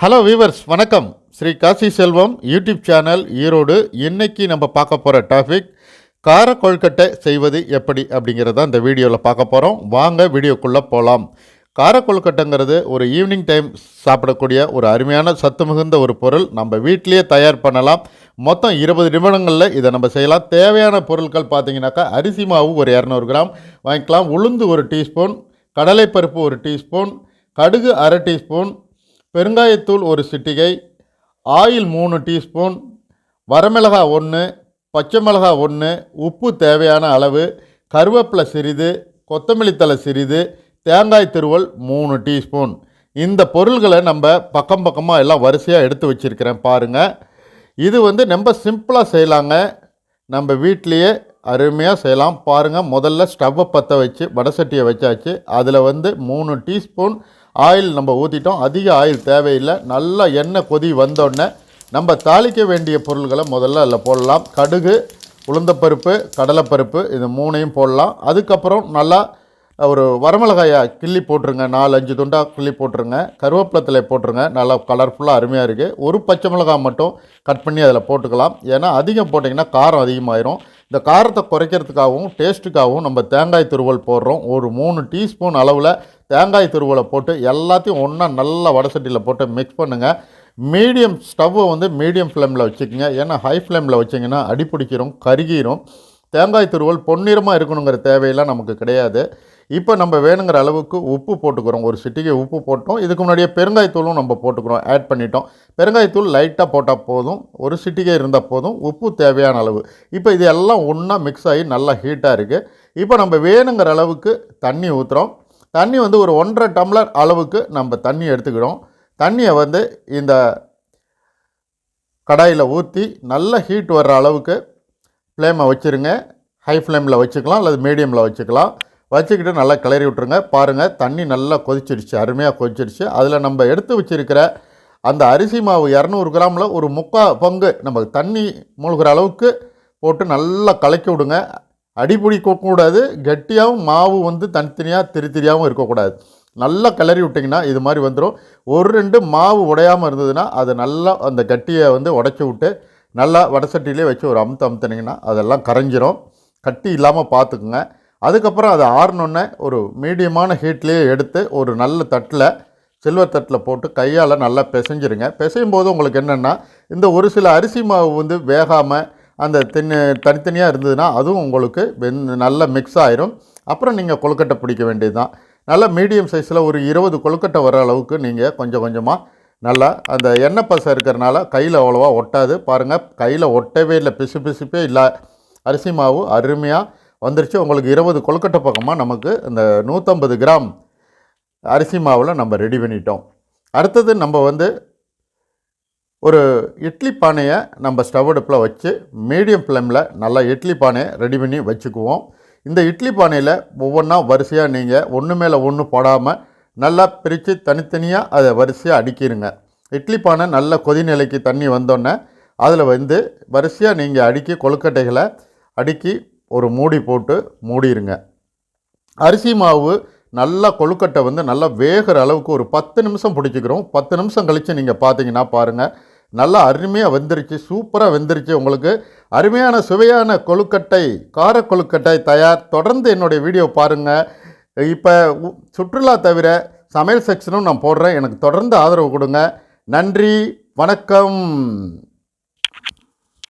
Hello viewers வணக்கம். Shri Kasi Selvam YouTube channel Erode. இன்னைக்கு நம்ம பார்க்க போகிற டாபிக் கார கொழுக்கட்டை செய்வது எப்படி அப்படிங்கிறத இந்த வீடியோவில் பார்க்க போகிறோம் வாங்க வீடியோக்குள்ளே போகலாம் கார கொழுக்கட்டைங்கிறது ஒரு ஈவினிங் டைம் சாப்பிடக்கூடிய ஒரு அருமையான சத்து மிகுந்த ஒரு பொருள். நம்ம வீட்டிலேயே தயார் பண்ணலாம். மொத்தம் இருபது நிமிடங்களில் இதை நம்ம செய்யலாம். தேவையான பொருட்கள் பார்த்தீங்கன்னாக்கா அரிசி மாவு ஒரு இரநூறு கிராம். வாங்கிக்கலாம். உளுந்து ஒரு டீஸ்பூன். கடலைப்பருப்பு ஒரு டீஸ்பூன். கடுகு அரை டீஸ்பூன். பெருங்காயத்தூள் ஒரு சிட்டிகை ஆயில் மூணு டீஸ்பூன் வரமிளகா ஒன்று பச்சை மிளகா ஒன்று உப்பு தேவையான அளவு கருவேப்பிலை சிறிது கொத்தமல்லி தழை சிறிது தேங்காய் திருவல் மூணு டீஸ்பூன். இந்த பொருள்களை நம்ம பக்கம் பக்கமாக எல்லாம் வரிசையாக எடுத்து வச்சுருக்கிறேன் பாருங்கள் இது வந்து ரொம்ப சிம்பிளாக செய்யலாங்க. நம்ம வீட்லேயே அருமையாக செய்யலாம். பாருங்கள் முதல்ல ஸ்டவ்வை பற்ற வச்சு வடசட்டியை வச்சாச்சு. அதில் வந்து மூணு டீஸ்பூன் ஆயில் நம்ம ஊற்றிட்டோம் அதிக ஆயில் தேவையில்லை. நல்லா எண்ணெய் கொதி வந்தோடனே நம்ம தாளிக்க வேண்டிய பொருள்களை முதல்ல அதில் போடலாம். கடுகு உளுந்தப்பருப்பு கடலைப்பருப்பு இது மூணையும் போடலாம். அதுக்கப்புறம் நல்லா ஒரு வரமிளகாயை கிள்ளி போட்டுருங்க. நாலு அஞ்சு துண்டாக கிள்ளி போட்டுருங்க. கருவேப்பிலத்தில் போட்டுருங்க. நல்லா கலர்ஃபுல்லாக அருமையாக இருக்குது ஒரு பச்சை மிளகாய் மட்டும் கட் பண்ணி அதில் போட்டுக்கலாம். ஏன்னா அதிகம் போட்டிங்கன்னா காரம் அதிகமாயிரும். இந்த காரத்தை குறைக்கிறதுக்காகவும் டேஸ்ட்டுக்காகவும் நம்ம தேங்காய் துருவல் போடுறோம். ஒரு மூணு டீஸ்பூன் அளவில் தேங்காய் துருவலை போட்டு எல்லாத்தையும் ஒன்றா நல்லா வடசட்டியில் போட்டு மிக்ஸ் பண்ணுங்கள் மீடியம் ஸ்டவ்வை வந்து மீடியம் ஃப்ளேமில் வச்சுக்கோங்க. ஏன்னா ஹை ஃப்ளேமில் வச்சிங்கன்னா அடிப்பிடிக்கிறோம் கருகிரும். தேங்காய் துருவல் பொன்னிறமாக இருக்கணுங்கிற தேவையெல்லாம் நமக்கு கிடையாது. இப்போ நம்ம வேணுங்கிற அளவுக்கு உப்பு போட்டுக்கிறோம். ஒரு சிட்டிகை உப்பு போட்டோம். இதுக்கு முன்னாடியே பெருங்காயத்தூளும் நம்ம போட்டுக்கிறோம். ஆட் பண்ணிட்டோம். பெருங்காயத்தூள் லைட்டாக போட்டால் போதும். ஒரு சிட்டிகை இருந்தால் போதும். உப்பு தேவையான அளவு. இப்போ இது எல்லாம் ஒன்றா மிக்ஸ் ஆகி நல்லா ஹீட்டாக இருக்குது இப்போ நம்ம வேணுங்கிற அளவுக்கு தண்ணி ஊற்றுறோம் தண்ணி வந்து ஒரு ஒன்றரை டம்ளர் அளவுக்கு நம்ம தண்ணி எடுத்துக்கிறோம். தண்ணியை வந்து இந்த கடாயில் ஊற்றி நல்ல ஹீட் வர்ற அளவுக்கு ஃப்ளேமை வச்சுருங்க. ஹை ஃப்ளேமில் வச்சுக்கலாம். அல்லது மீடியமில் வச்சுக்கலாம். வச்சுக்கிட்டு நல்லா கிளறி விட்ருங்க பாருங்கள் தண்ணி நல்லா கொதிச்சிருச்சு அருமையாக கொதிச்சிருச்சு. அதில் நம்ம எடுத்து வச்சுருக்கிற அந்த அரிசி மாவு இரநூறு கிராமில் ஒரு முக்கால் பங்கு நம்ம தண்ணி மூழ்கிற அளவுக்கு போட்டு நல்லா கலக்கி விடுங்க. அடிப்பிடிக்கக்கூடாது கெட்டியாகவும் மாவு வந்து தனித்தனியாக திரித்திரியாகவும் இருக்கக்கூடாது. நல்லா கிளறி விட்டிங்கன்னா இது மாதிரி வந்துடும் ஒரு ரெண்டு மாவு உடையாமல் இருந்ததுன்னா அது நல்லா அந்த கட்டியை வந்து உடச்சி விட்டு நல்லா வடசட்டிலே வச்சு ஒரு அமுத்து அமுத்துனீங்கன்னா அதெல்லாம் கரைஞ்சிரும். கட்டி இல்லாமல் பார்த்துக்குங்க. அதுக்கப்புறம் அதை ஆறினோன்னே ஒரு மீடியமான ஹீட்லேயே எடுத்து ஒரு நல்ல தட்டில் சில்வர் தட்டில் போட்டு கையால் நல்லா பிசைஞ்சிருங்க. பிசையும் போது உங்களுக்கு என்னென்னா இந்த ஒரு சில அரிசி மாவு வந்து வேகாமல் அந்த தின்னு தனித்தனியாக இருந்ததுன்னா அதுவும் உங்களுக்கு வெந் நல்லா மிக்ஸ் ஆயிரும். அப்புறம் நீங்கள் கொழுக்கட்டை பிடிக்க வேண்டியது தான் நல்லா மீடியம் சைஸில் ஒரு இருபது கொழுக்கட்டை வர அளவுக்கு நீங்கள் கொஞ்சம் கொஞ்சமாக நல்லா அந்த எண்ணெய் பசை இருக்கிறனால கையில் அவ்வளோவா ஒட்டாது. பாருங்கள் கையில் ஒட்டவே இல்லை. பிசு பிசுப்பே இல்லை. அரிசி மாவு அருமையாக வந்துருச்சு. உங்களுக்கு இருபது கொழுக்கட்டை பக்கமாக நமக்கு இந்த நூற்றம்பது கிராம் அரிசி மாவில் நம்ம ரெடி பண்ணிட்டோம். அடுத்தது நம்ம வந்து ஒரு இட்லி பானையை நம்ம ஸ்டவ் அடுப்பில் வச்சு மீடியம் ஃப்ளேமில் நல்லா இட்லி பானையை ரெடி பண்ணி வச்சுக்குவோம். இந்த இட்லி பானையில் ஒவ்வொன்றா வரிசையாக நீங்கள் ஒன்று மேலே ஒன்று போடாமல் நல்லா பிரித்து தனித்தனியாக அதை வரிசையாக அடிக்கிடுங்க இட்லி பானை நல்ல கொதிநிலைக்கு தண்ணி வந்தோடனே அதில் வந்து வரிசையாக நீங்கள் அடுக்கி கொழுக்கட்டைகளை அடுக்கி ஒரு மூடி போட்டு மூடிடுங்க அரிசி மாவு நல்லா கொழுக்கட்டை வந்து நல்லா வேகிற அளவுக்கு ஒரு பத்து நிமிஷம் பிடிச்சிக்கிறோம். பத்து நிமிஷம் கழித்து நீங்கள் பார்த்தீங்கன்னா பாருங்கள் நல்லா அருமையாக வெந்துருச்சு சூப்பராக வெந்துருச்சு உங்களுக்கு. அருமையான சுவையான கொழுக்கட்டை கார கொழுக்கட்டை தயார். தொடர்ந்து என்னுடைய வீடியோ பாருங்கள் இப்போ சுற்றுலா தவிர சமையல் செக்ஷனும் நான் போடுறேன். எனக்கு தொடர்ந்து ஆதரவு கொடுங்க. நன்றி வணக்கம்.